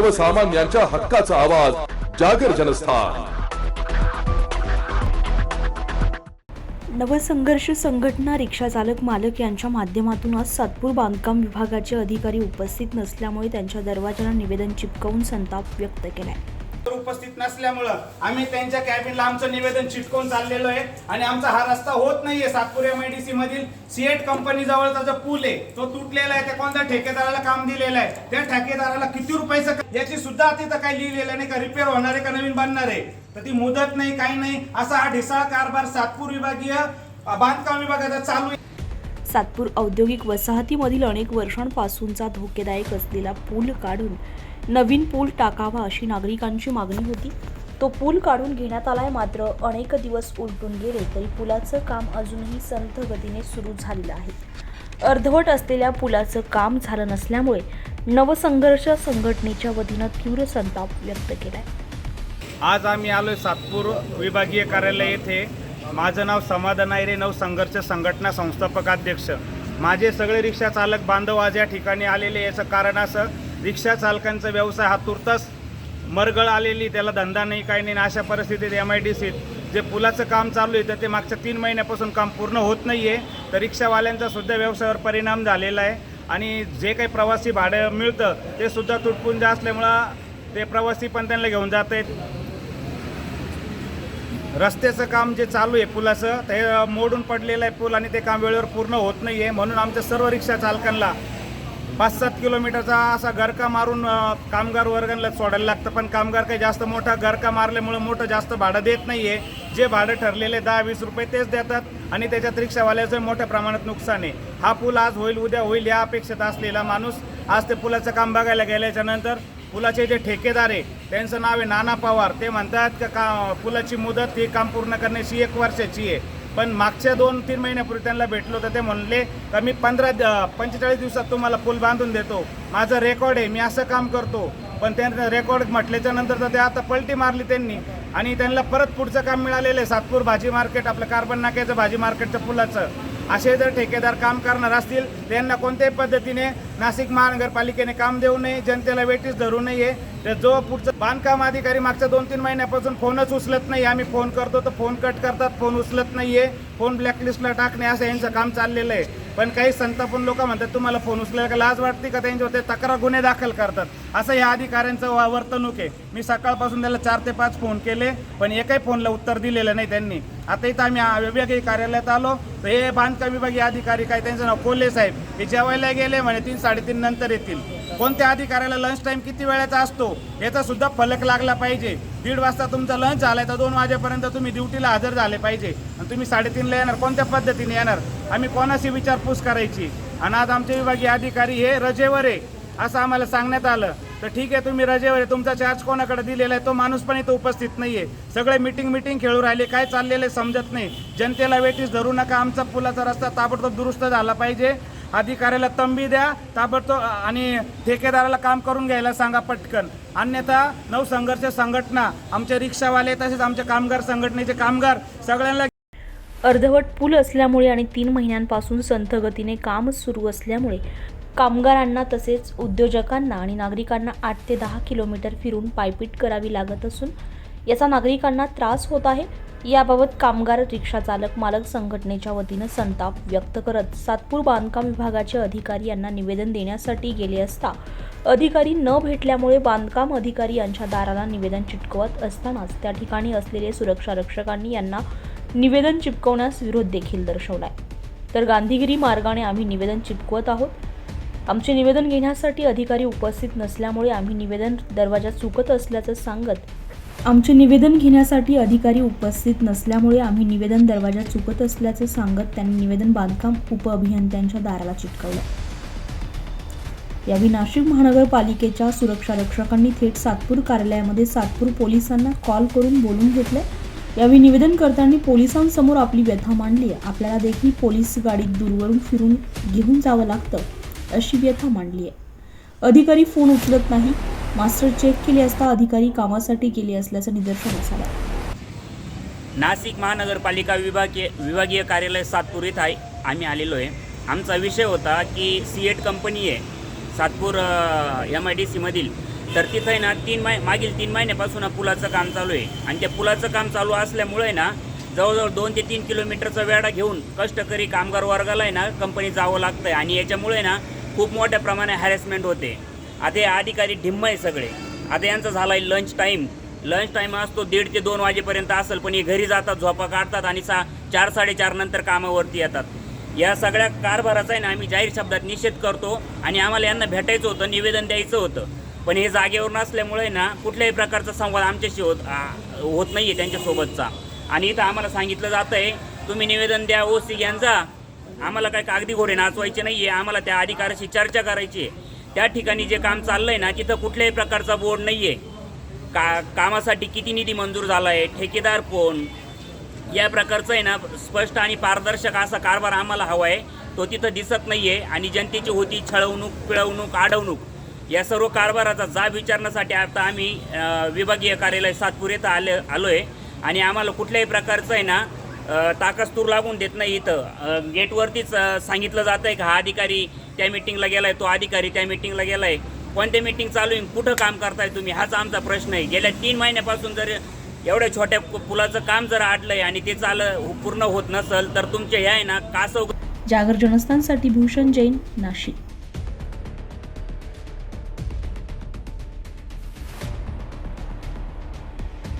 सर्वसामान्यांच्या हक्काचा आवाज जागर जनस्थान. नवसंघर्ष संघटना रिक्षा चालक मालक यांच्या माध्यमातून आज सातपूर बांधकाम विभागाचे अधिकारी उपस्थित नसल्यामुळे त्यांच्या दरवाजाला निवेदन चिपकवून संताप व्यक्त केलाय. उपस्थित नसल्यामुळं आम्ही त्यांच्या कॅबिनला आमचं निवेदन चिटकवून चाललेलो आहे. आणि आमचा हा रस्ता होत नाहीये सातपूर एमआयडीसी मधील. सीएट कंपनी जवळचा जो पूल आहे तो तुटलेला आहे. त्या कोणत्या ठेकेदाराला काम दिलेलं आहे? त्या ठेकेदाराला किती रुपयाचं याची सुद्धा तिथं काही लिहिलेलं नाही का? रिपेअर होणार आहे का? नवीन बनणार आहे. तर ती मुदत नाही काही नाही. असा हा ढिसाळ कारभार सातपूर विभागीय बांधकाम विभागाचा चालू आहे. सातपूर औद्योगिक वसाहतीमधील अनेक वर्षांपासूनचा धोकेदायक असलेला पूल काढून नवीन पूल टाकावा अशी नागरिकांची मागणी होती. तो पूल काढून घेण्यात आलाय मात्र अनेक दिवस उलटून गेले तरी पुलाचं काम अजूनही संथ गतीने सुरू झालेलं आहे. अर्धवट असलेल्या पुलाचं काम झालं नसल्यामुळे नवसंघर्ष संघटनेच्या वतीनं तीव्र संताप व्यक्त केलाय. आज आम्ही आलोय सातपूर विभागीय कार्यालय येथे. माझं नाव समाधान आयरे नव संघर्ष संघटना संस्थापकाध्यक्ष माझे सगळे रिक्षा चालक बांधव आज या ठिकाणी आलेले याचं कारण असं रिक्षा चालकांचा व्यवसाय हा तुर्तास मरगळ आलेली त्याला धंदा नाही काही नाही अशा परिस्थितीत एम आय डी सीत जे पुलाचं काम चालू आहे तर ते मागच्या तीन महिन्यापासून काम पूर्ण होत नाही आहे तर रिक्षावाल्यांचा सुद्धा व्यवसायावर परिणाम झालेला आहे. आणि जे काही प्रवासी भाडं मिळतं ते सुद्धा तुटपुंज असल्यामुळं ते प्रवासी पण त्यांना घेऊन जात आहेत रस्त्याचं काम जे चालू आहे पुलाचं ते मोडून पडलेलं आहे पूल आणि ते काम वेळेवर पूर्ण होत नाही आहे. म्हणून आमच्या सर्व रिक्षा चालकांना पाच सात किलोमीटरचा असा गरका मारून कामगार वर्गांना सोडायला लागतं. पण कामगार काही जास्त मोठा गरका मारल्यामुळं मोठं जास्त भाडं देत नाही आहे. जे भाडं ठरलेले दहा वीस रुपये तेच देतात आणि त्याच्यात रिक्षावाल्याचं मोठ्या प्रमाणात नुकसान आहे. हा पूल आज होईल उद्या होईल या अपेक्षेत असलेला माणूस आज ते पुलाचं काम बघायला गेल्याच्यानंतर पुलाचे जे ठेकेदार आहे त्यांचं नाव आहे नाना पवार. ते म्हणतात का का पुलाची मुदत ही काम पूर्ण करण्याची एक वर्षाची आहे. पण मागच्या दोन तीन महिन्यापूर्वी त्यांना भेटलो तर ते म्हणले का मी पंधरा पंचेचाळीस दिवसात तुम्हाला पूल बांधून देतो. माझं रेकॉर्ड आहे मी असं काम करतो. पण त्यांना रेकॉर्ड म्हटल्याच्या नंतर तर ते आता पलटी मारली त्यांनी. आणि त्यांना परत पुढचं काम मिळालेलं आहे सातपूर भाजी मार्केट आपलं कार्बन नाक्याचं भाजी मार्केटचं पुलाचं असे जर ठेकेदार काम करणार असतील त्यांना कोणत्याही पद्धतीने नाशिक महानगरपालिकेने काम देऊ नये जनतेला वेटीस धरू नये. तर जो पुढचं बांधकाम अधिकारी मागच्या दोन तीन महिन्यापासून फोनच उचलत नाही आम्ही फोन करतो तर फोन कट करतात फोन उचलत नाहीये. फोन ब्लॅकलिस्टला टाकणे असं यांचं काम चाललेलं आहे. पण काही संतापून लोक म्हणतात तुम्हाला फोन उचलायला का लाज वाटते का? त्यांच्यावर ते तक्रार गुन्हे दाखल करतात. असं या अधिकाऱ्यांचं वा- वर्तणूक आहे. मी सकाळपासून त्याला चार ते पाच फोन केले पण एकही फोनला उत्तर दिलेलं नाही त्यांनी. आता इथं आम्ही आ- विभागीय कार्यालयात आलो. तर हे बांधकाम विभागीय अधिकारी काय त्यांचं नाव कोल्हे साहेब हे जेवायला गेले म्हणे तीन साडेतीन नंतर येतील. कोणत्या अधिकाऱ्याला लंच टाईम किती वेळाचा असतो याचा सुद्धा फलक लागला पाहिजे. दीड वाजता तुमचा लंच झालाय तर दोन वाजेपर्यंत तुम्ही ड्युटीला हजर झाले पाहिजे. आणि तुम्ही साडेतीनला येणार कोणत्या पद्धतीने येणार? आम्ही कोणाशी विचारपूस करायची? आणि आज आमचे विभागीय अधिकारी हे रजेवर आहे असं आम्हाला सांगण्यात आलं. तर ठीक आहे तुम्ही रजेवर आहे तुमचा चार्ज कोणाकडे दिलेला आहे तो माणूस पण इथं उपस्थित नाही आहे सगळे मिटिंग मिटिंग खेळू राहिले काय चाललेलं आहे समजत नाही. जनतेला वेटीस धरू नका आमचा पुलाचा रस्ता ताबडतोब दुरुस्त झाला पाहिजे. अधिकाऱ्याला तंबी द्या ताबडतोब आणि ठेकेदाराला काम करून घ्यायला सांगा पटकन. अन्यथा नवसंघर्ष संघटना आमचे रिक्षावाले तसेच आमचे कामगार संघटनेचे कामगार सगळ्यांना अर्धवट पूल असल्यामुळे आणि तीन महिन्यांपासून संथगतीने काम सुरू असल्यामुळे कामगारांना तसेच उद्योजकांना आणि नागरिकांना आठ ते दहा किलोमीटर फिरून पायपीट करावी लागत असून याचा नागरिकांना त्रास होत आहे. याबाबत कामगार रिक्षा चालक मालक संघटनेच्या वतीनं संताप व्यक्त करत सातपूर बांधकाम विभागाचे अधिकारी यांना निवेदन देण्यासाठी गेले असता अधिकारी न भेटल्यामुळे बांधकाम अधिकारी यांच्या दाराला निवेदन चिटकवत असतानाच त्या ठिकाणी असलेले सुरक्षा रक्षकांनी यांना निवेदन चिपकवण्यास विरोध देखील दर्शवलाय. तर गांधीगिरी मार्गाने आम्ही निवेदन चिपकवत आहोत. आमचे निवेदन घेण्यासाठी अधिकारी उपस्थित नसल्यामुळे आम्ही निवेदन दरवाजा चुकत असल्याचं सांगत आमचे निवेदन घेण्यासाठी अधिकारी उपस्थित नसल्यामुळे आम्ही निवेदन दरवाजा चुकत असल्याचं सांगत त्यांनी निवेदन बांधकाम उपअभियंत्यांच्या दाराला चिटकवलं यावेळी नाशिक महानगरपालिकेच्या सुरक्षा रक्षकांनी थेट सातपूर कार्यालयामध्ये सातपूर पोलिसांना कॉल करून बोलून घेतले. यावेळी निवेदन करताना पोलिसांसमोर आपली व्यथा मांडली. आपल्याला देखील पोलीस गाडीत दूरवरून फिरून घेऊन जावं लागतं अशी व्यथा मांडली आहे. अधिकारी फोन उचलत नाही. मास्टर चेक केले असता अधिकारी कामासाठी गेले असल्याचं निदर्शनास आलं. नाशिक महानगरपालिका विभागीय विभागीय कार्यालय सातपूर इथं आहे. आम्ही आलेलो आहे. आमचा विषय होता की सी एट कंपनी आहे सातपूर एम आय डी सीमधील तर तिथं आहे ना तीन मै मागील तीन महिन्यापासून पुलाचं काम चालू आहे. आणि त्या पुलाचं काम चालू असल्यामुळे ना जवळजवळ दोन ते तीन किलोमीटरचा वेढा घेऊन कष्टकरी कामगार वर्गाला आहे ना कंपनी जावं लागतं आहे आणि याच्यामुळे ना खूप मोठ्या प्रमाणात हॅरेसमेंट होते. आता हे अधिकारी ढिम्म आहे सगळे. आता यांचं झालं आहे लंच टाईम लंच टाईम असतो दीड ते दोन वाजेपर्यंत असेल पण हे घरी जातात झोपा काढतात आणि सा चार साडेचार नंतर कामावरती येतात. या सगळ्या कारभाराचा आहे ना आम्ही जाहीर शब्दात निषेध करतो आणि आम्हाला यांना भेटायचं होतं निवेदन द्यायचं होतं. पण हे जागेवर नसल्यामुळे ना कुठल्याही प्रकारचा संवाद आमच्याशी होत होत नाही आहे त्यांच्यासोबतचा. आणि इथं आम्हाला सांगितलं जातं आहे तुम्ही निवेदन द्या ओ सी यांचा आम्हाला काय कागदी घोडे नाचवायचे नाही आहे आम्हाला त्या अधिकाराशी चर्चा करायची आहे. त्या ठिकाणी जे काम चाललं आहे ना तिथं कुठल्याही प्रकारचा बोर्ड नाही आहे का कामासाठी किती निधी मंजूर झाला आहे ठेकेदार कोण? या प्रकारचं आहे ना स्पष्ट आणि पारदर्शक असा कारभार आम्हाला हवा आहे तो तिथं दिसत नाही आहे आणि जनतेची होती छळवणूक पिळवणूक आढवणूक या सर्व कारभाराचा जाब विचारण्यासाठी आता आम्ही विभागीय कार्यालय सातपूर येथे आले आलो आहे आणि आम्हाला कुठल्याही प्रकारचं आहे ना ताकस्तूर लागून देत नाही इथं. गेटवरतीच सांगितलं जातं आहे का हा अधिकारी त्या मिटिंगला आहे तो अधिकारी त्या मिटिंगला आहे कोणत्या मिटिंग चालू आहे कुठं काम करताय तुम्ही? हाच आमचा प्रश्न आहे. गेल्या तीन महिन्यापासून जर एवढ्या छोट्या पुलाचं काम जर अडलंय आणि ते चाल पूर्ण होत नसेल तर तुमचे हे आहे ना कासव जागर जनस्थानसाठी भूषण जैन नाशिक.